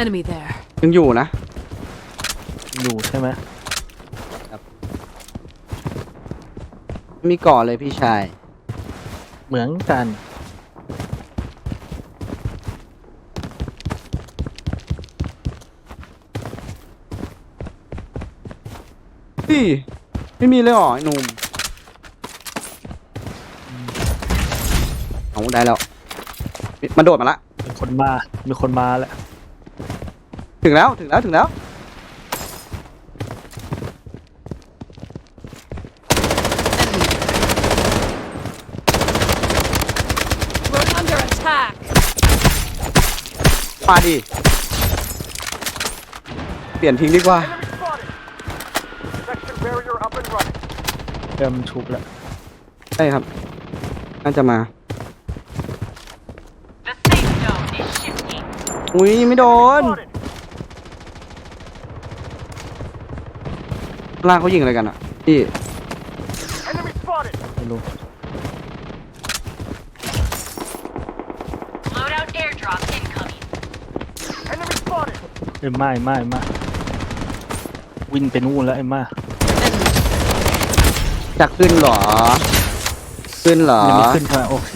Enemy there. ยังอยู่นะ อยู่ใช่ไหมมีก่อเลยพี่ชาย เหมือนกัน พี่ ไม่มีเลยเหรอไอ้หนุ่มเอาได้แล้ว มันโดดมาละ มีคนมา มีคนมาแล้ว ถึงแล้วถึงแล้วถึงแล้ว We're under attack. มาดิ เปลี่ยนทิ้งดีกว่า Section barrier up and running. เริ่มนชุบแล้วใช่ครับ น่าจะมา The safe zone is shifting. อุ้ยไม่โดน Spotted. ล่างเขายิงอะไรกันอะพี่ Enemy spotted. ไม่รู้ Loadout airdrop incoming. Enemy spotted. เอ็มมาเอ็มมาเอ็มมาวินไปนู่นแล้วเอ็มมาจะขึ้นเหรอ ขึ้นเหรอยังไม่ขึ้นค่ะโอเค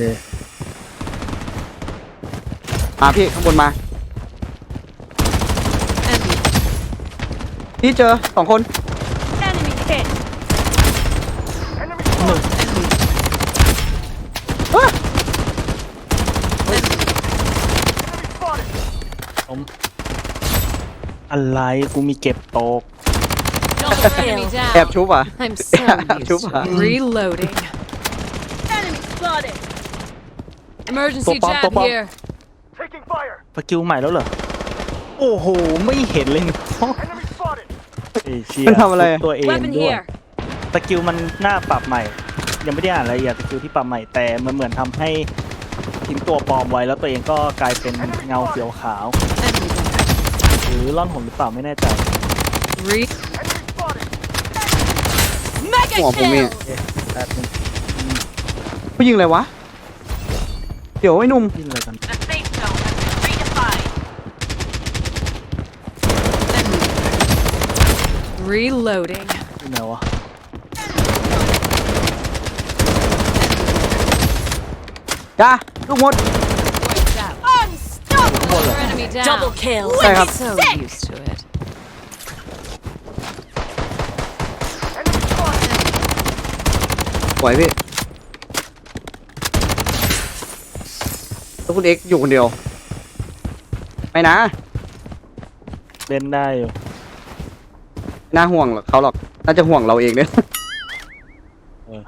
มาพี่ข้างบนมา Enemy. พี่เจอสองคน Enemy hit. Enemy spotted. Enemy. อ้า Enemy. Enemy spotted. ผมอะไรกูมีเก็บตก Double enemy แอบ down. ชุบอะ I'm so แอบชุบ used อะ to it. Reloading. Enemy spotted. Emergency Top up, jab top up. here. Taking fire. สกิลใหม่แล้วเหรอ โอ้โห ไม่เห็นเลยเนาะ Enemy spotted. เอเชียมันทำอะไรอะตัวเอง Weapon ด้วย here. สกิลมันหน้าปรับใหม่ ยังไม่ได้อ่านรายละเอียดสกิลที่ปรับใหม่แต่มันเหมือนทำให้ทิ้งตัวปลอมไว้แล้วตัวเองก็กลายเป็นเงาเขียวขาว Enemy there. หรือล่อนหนหรือเปล่าไม่แน่ใจ Re. Enemy spotted. Mega หัวผมเอง kill. เอ๊ะแป๊บนึงเขายิงอะไรวะ เดี๋ยวไอ้หนุ่ม ยินอะไรกัน The safe zone has been redefined. Enemy. Reloading. ที่ไหนวะจ้าลูกมด Wiped out. Unstoppable. Enemy down. Double kill. ใช่ครับ So used to it. Enemy spotted. ไหวพี่แล้วคุณเอ็กซ์อยู่คนเดียวไม่นะ เล่นได้อยู่ไม่ น่าห่วงหรอกเขาหรอก น่าจะห่วงเราเองเนี่ยเออ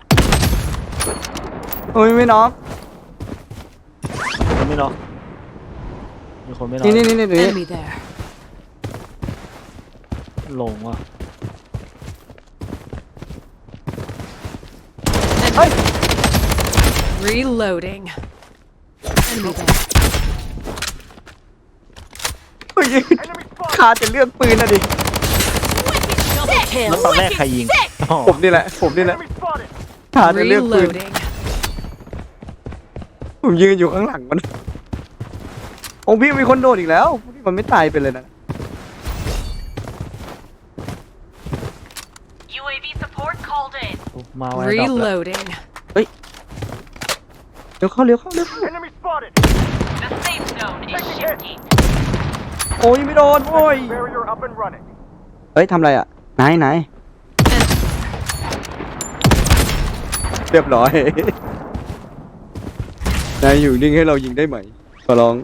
โอ้ยไม่น็อกคนไม่น็อกมีคนไม่น็อกนี่นี่นี่นี่ Enemy there. ลงว่ะ Reloading. Enemy there. เฮ้ย Enemy spotted. ขาดจะเลือกปืนนะดิ Double kill. แล้วตอนแรกใครยิงอ๋อผมนี่แหละ ผมนี่แหละ Enemy spotted. ขาดจะเลือกปืน Reloading. ผมยืนอยู่ข้างหลังมันโอ้พี่มีคนโดดอีกแล้วพี่มันไม่ตายไปเลยนะ UAV support called in. มาไว้ดับแล้ว Reloading. เดี๋ยวเข้าเร็วเข้าเร็วเข้า Enemy spotted. The safe zone is shifting. โอ้ยไม่โดนโอ้ย Barrier up and running. เฮ้ยทำอะไรอะ ไหนไหนเรียบร้อย นายอยู่นิ่งให้เรายิงได้ไหมขอร้อง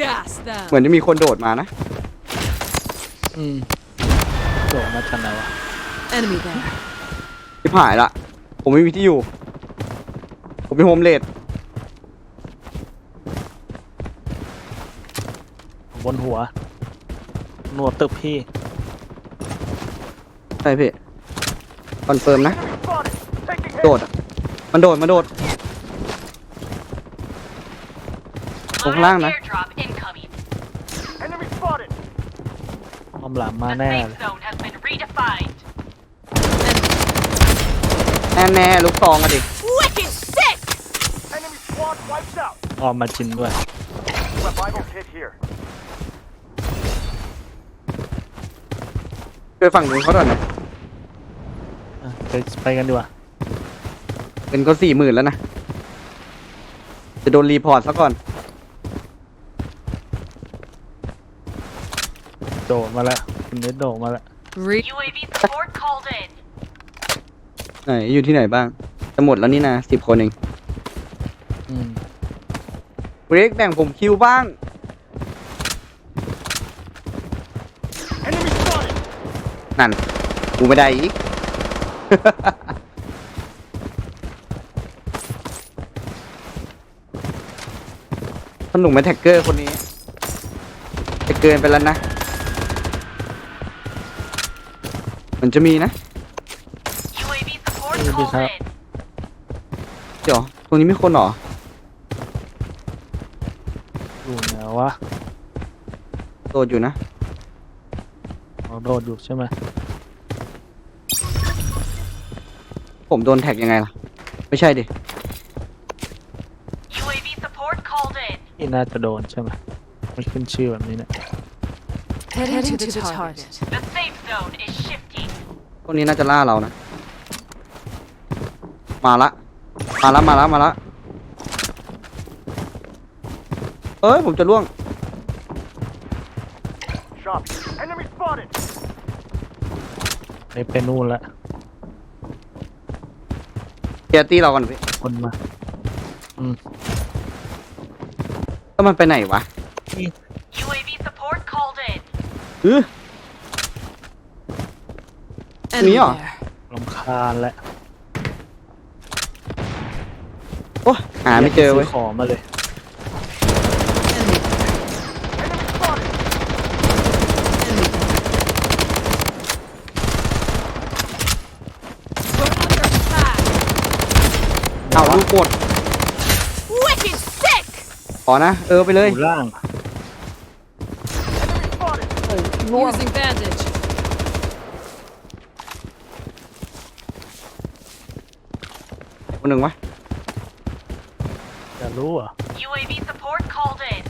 Gas them. เหมือนจะมีคนโดดมานะ อืมโดดมาทันไหนวะ Enemy there. ที่ผ่ายละ ผมไม่มีที่อยู่ ผมเป็นโฮมเลดบนหัว หนวดตึบพี่ใช่พี่คอนเฟิร์มนะ Enemy spotted. Taking โด hit. ดอะมันโดดมันโดด Không Loadout lang nè. airdrop incoming. Enemy spotted. ความหลังมา The แน่ safe เลย zone has been redefined. แน่แน่ๆลูกซองอะดิ Wicked sick. Enemy squad wiped out. ออมมาจินด้วย Revival kit here. ช่วยฝั่งนู้นเขาหน่อยนะอะ ไปไปกันดีกว่าเป็นก็สี่หมื่นแล้วนะ จะโดนรีพอร์ตซะก่อน โดดมาแล้วคุณเนทโดดมาแล้ว Re- UAV support called in. ไหนอยู่ที่ไหนบ้าง จะหมดแล้วนี่นะสิบคนเองอืมเบรกแบ่งผมคิวบ้าง Enemy spotted. นั่น กูไม่ได้อีก สนุกไหมแท็กเกอร์คนนี้ จะเกินไปแล้วนะ มันจะมีนะ UAV support Maybe called so. in. เดี๋ยวตรงนี้มีคนเหรอ อยู่ไหนวะโดดอยู่นะเราโดดอยู่ใช่ไหม ผมโดนแท็กยังไงล่ะ ไม่ใช่ดิ UAV support called in. นี่น่าจะโดนใช่ไหมไม่ขึ้นชื่อแบบนี้เนี่ย Heading to the target. The safe zone is shifting. พวกนี้น่าจะล่าเรานะ มาละ มาละ มาละ มาละ เอ้ย ผมจะล่วง Shot. Enemy spotted. ไปเป็นนู่นละเกี ยร์ตี้เราก่อนพี่คนมาแล้วมันไปไหนวะ UAV support called in. เออ Enemy Mia. there. ลำคาญและโอ้หาไม่เจอเว้ย ซื้ของมาเลย Enemy there. Enemy spotted. Enemy there. We're under attack. เอาลูกหมด Wicked sick. ขอนะ เออไปเลย อยู่ล่าง Enemy spotted. Using bandage. คนหนึ่งวะจะรู้เหรอะ UAV support called in.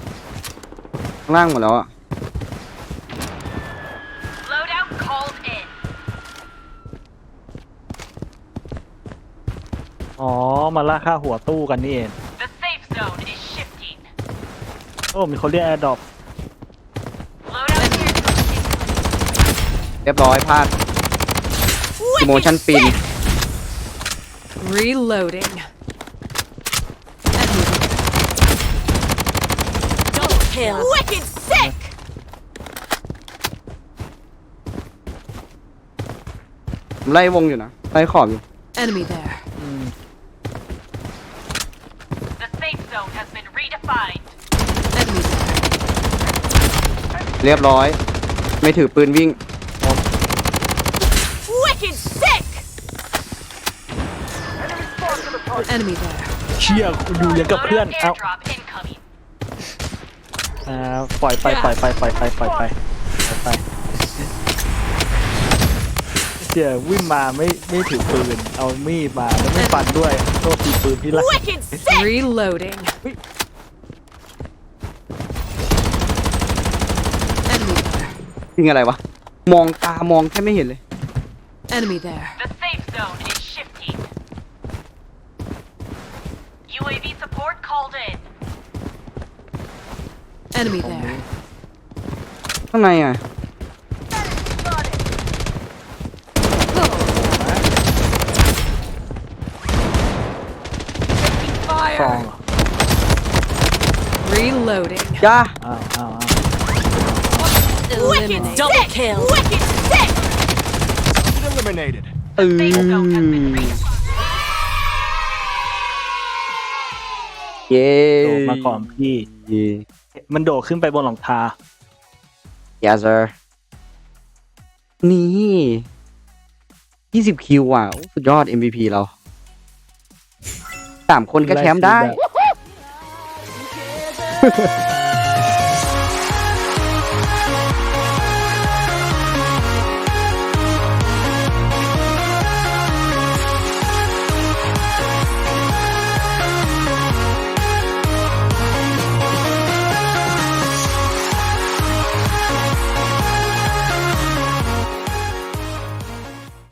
ข้างล่างหมดแล้วอะ อ๋อ มาล่าค่าหัวตู้กันนี่เอง The safe zone is shifting. โอ้ มีคนเรียกแอร์ดรอป Loadout here. เรียบร้อยพลาดอีโมชั่นปิน Reloading. Enemy there. Double kill. Wicked sick. ผมไล่วงอยู่นะ ไล่ขอบอยู่ Enemy there. อืม The safe zone has been redefined. Enemy there. เรียบร้อย ไม่ถือปืนวิ่ง Wicked sick. Enemy spotted to the target. Enemy there. เชี่ยอยู่อย่างกับเพื่อน Loadout เอ้า airdrop incoming. อ่าปล่อยไปปล่อยไปปล่อยไปปล่อยไปปล่อยไป ชี่ยวิ่งมาไม่ไม่ถือปืน เอามีดมาแล้วไม่ฟันด้วยโทษทีปืนพี่ละ Wicked sick. Reloading. Enemy there. ยิงอะไรวะ มองตามองแค่ไม่เห็นเลย Enemy there. The safe zone is shifting. UAV support called in. Enemy there. ข้างในอะ ฟองเหรอ Reloading. จ้าอ้าวอ้าวอ้าว Wicked double kill. Wicked sick. Eliminated. เอ Safe zone has been อ redefined. เย้โดดมาก่อนพี่เย้มันโดดขึ้นไปบนหลังคา yes sir นี่ยี่สิบคิวอะโอ้สุดยอด MVP เรา สามคนก็แชมป์ได้